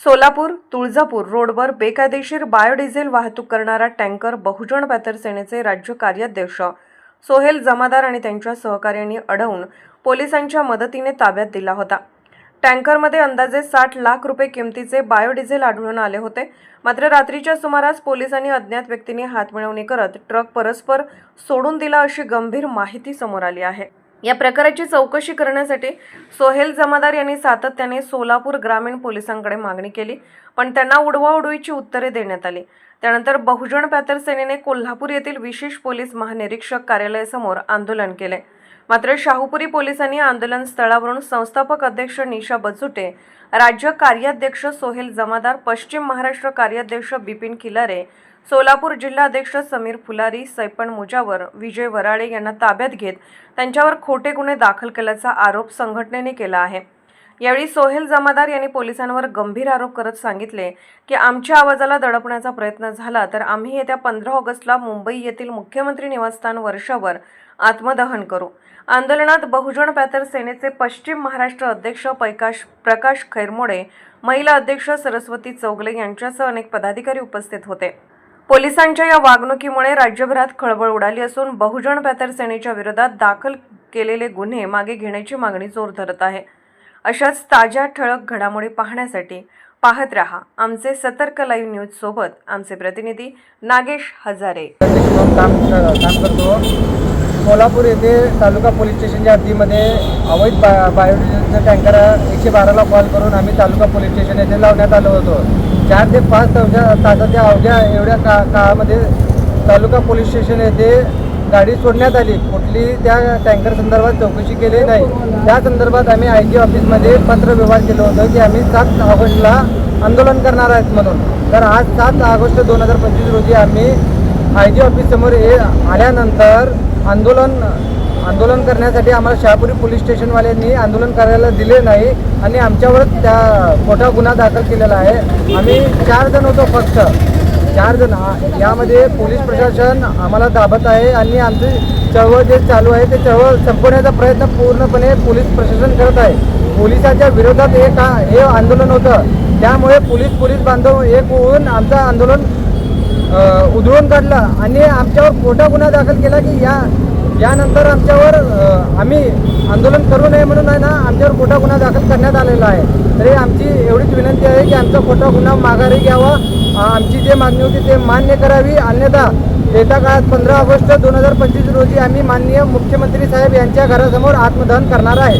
सोलापूर तुळजापूर रोडवर बेकायदेशीर बायोडिझेल वाहतूक करणारा टँकर बहुजन पॅथर सेनेचे राज्य कार्याध्यक्ष सोहेल जमादार आणि त्यांच्या सहकार्यांनी अडवून पोलिसांच्या मदतीने ताब्यात दिला होता. टँकरमध्ये अंदाजे साठ लाख रुपये किमतीचे बायोडिझेल आढळून आले होते. मात्र रात्रीच्या सुमारास पोलिसांनी अज्ञात व्यक्तीने हातमिळवणी करत ट्रक परस्पर सोडून दिला अशी गंभीर माहिती समोर आली आहे. या प्रकाराची चौकशी करण्यासाठी सोहेल जमादार यांनी सातत्याने सोलापूर ग्रामीण पोलिसांकडे मागणी केली पण त्यांना उडवाउडवीची उत्तरे देण्यात आली. त्यानंतर बहुजन पॅथर सेनेने कोल्हापूर येथील विशेष पोलीस महानिरीक्षक कार्यालयासमोर आंदोलन केले. मात्र शाहूपुरी पोलिसांनी आंदोलन स्थळावरून संस्थापक अध्यक्ष निशा बचुटे राज्य कार्याध्यक्ष सोहेल जमादार पश्चिम महाराष्ट्र कार्याध्यक्ष बिपिन खिलारे सोलापूर जिल्हाध्यक्ष समीर फुलारी सैपण मुजावर विजय वराळे यांना ताब्यात घेत त्यांच्यावर खोटे गुन्हे दाखल केल्याचा आरोप संघटनेने केला आहे. यावेळी सोहेल जमादार यांनी पोलिसांवर गंभीर आरोप करत सांगितले की आमच्या आवाजाला दडपण्याचा प्रयत्न झाला तर आम्ही येत्या पंधरा ऑगस्टला मुंबई येथील मुख्यमंत्री निवासस्थान वर्षावर आत्मदहन करू. आंदोलनात बहुजन पॅथर सेनेचे पश्चिम महाराष्ट्र अध्यक्ष पैकाश प्रकाश खैरमोडे महिला अध्यक्ष सरस्वती चौगले यांच्यासह अनेक पदाधिकारी उपस्थित होते. पोलिसांच्या या वागणुकीमुळे राज्यभरात खळबळ उडाली असून बहुजन पॅथर सेनेच्या विरोधात दाखल केलेले गुन्हे मागे घेण्याची मागणी जोर धरत आहे. अशाच ताज्या ठळक घडामोडी पाहण्यासाठी पाहत रहा आमचे सतर्क लाईव्ह न्यूज सोबत आमचे प्रतिनिधी नागेश हजारे. काम काम करतो कोल्हापूर येथे तालुका पोलीस स्टेशनच्या हद्दीमध्ये अवैध बा बायोडिझेलचं टँकर एकशे बाराला कॉल करून आम्ही तालुका पोलीस स्टेशन येथे लावण्यात आलो होतो. चार ते पाच तावच्या तासाच्या अवघ्या एवढ्या का काळामध्ये तालुका पोलीस स्टेशन येथे गाडी सोडण्यात आली. कुठली त्या टँकर संदर्भात चौकशी केली नाही. त्या संदर्भात आम्ही आय जी ऑफिसमध्ये पत्र व्यवहार केलं होतं की आम्ही सात ऑगस्टला आंदोलन करणार आहेत म्हणून. तर आज सात ऑगस्ट दोन हजार पंचवीस रोजी आम्ही आय जी ऑफिससमोर हे आल्यानंतर आंदोलन आंदोलन करण्यासाठी आम्हाला शहापुरी पोलीस स्टेशनवाल्यांनी आंदोलन करायला दिले नाही आणि आमच्यावर त्या खोटा गुन्हा दाखल केलेला आहे. आम्ही चार जण होतो फक्त. चार जण. यामध्ये पोलीस प्रशासन आम्हाला दाबत आहे आणि आमची चळवळ जे चालू आहे ते चळवळ संपवण्याचा प्रयत्न पूर्णपणे पोलीस प्रशासन करत आहे. पोलिसाच्या विरोधात एक हे आंदोलन होतं. त्यामुळे पोलीस पोलीस बांधव एक होऊन आमचं आंदोलन उधळून काढलं आणि आमच्यावर खोटा गुन्हा दाखल केला की या यानंतर आमच्यावर आम्ही आंदोलन करू नये म्हणून आहे ना आमच्यावर खोटा गुन्हा दाखल करण्यात आलेला आहे. तरी आमची एवढीच विनंती आहे की आमचा खोटा गुन्हा माघारी घ्यावा. आमची जे मागणी होती ते मान्य करावी. अन्यथा येत्या काळात पंधरा ऑगस्ट दोन हजार पंचवीस रोजी आम्ही माननीय मुख्यमंत्री साहेब यांच्या घरासमोर आत्मदहन करणार आहे.